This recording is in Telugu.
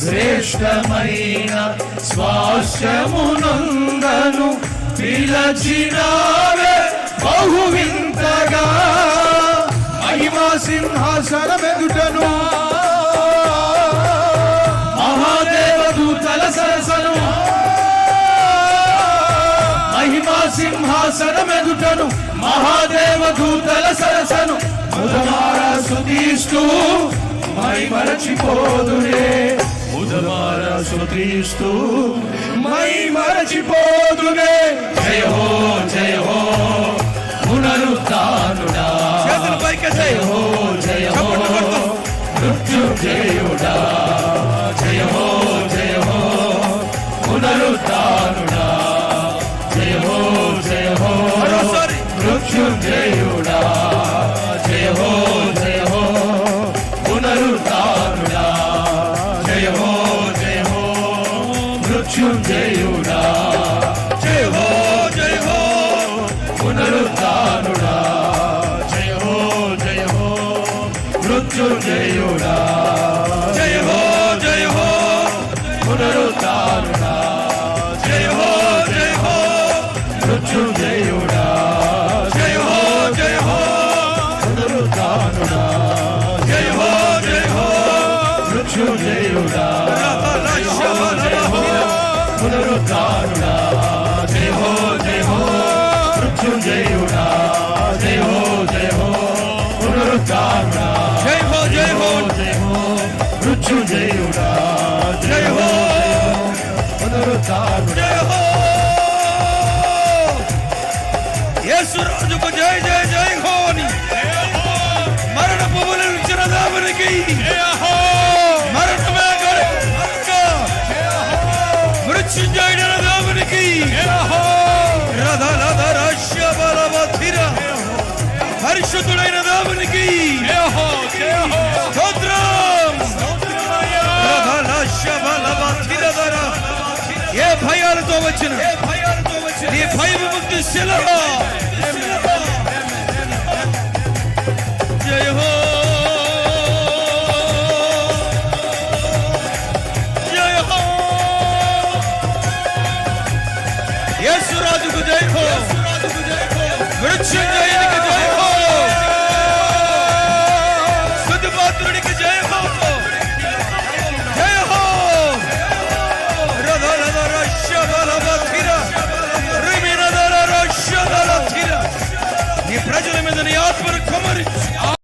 శ్రేష్టమైన స్వాస్థ్యమునందను పిలచినావే బహువింతగా. మహిమా సింహాసనమెదుటను మహిమా మహాదేవ దూతల సరసను ముదమార సుతీస్తూ మై మరచిపోదురే. ముదమార సుతీస్తూ మై మరచిపోదురే. మృత్యుంజయుడా జై హో జై హో పునరుత్నుడా జయ హో జయ హో మృత్యుంజయుడా జై హో జై హో పునరుత్నుడా జై హో జై హో మృత్యుంజయుడా జై హో జై హో పునరుత్నుడా జై హో జై హో మృత్యుంజయుడా శబలమహ. పునరుత్నుడా జయ హో జయ హో మృత్యుంజయుడా జయ హో జయ హో జయ హో మృత్యుంజయుడా జై హో హో యేసు రాజుకు పరిశుద్ధుడైన దేవునికి ఏ భయాలతో వచ్చిన? నీ భయ విముక్తి శిలభ జయహో! యేసురాజుకు జయహో! విడుచు జయ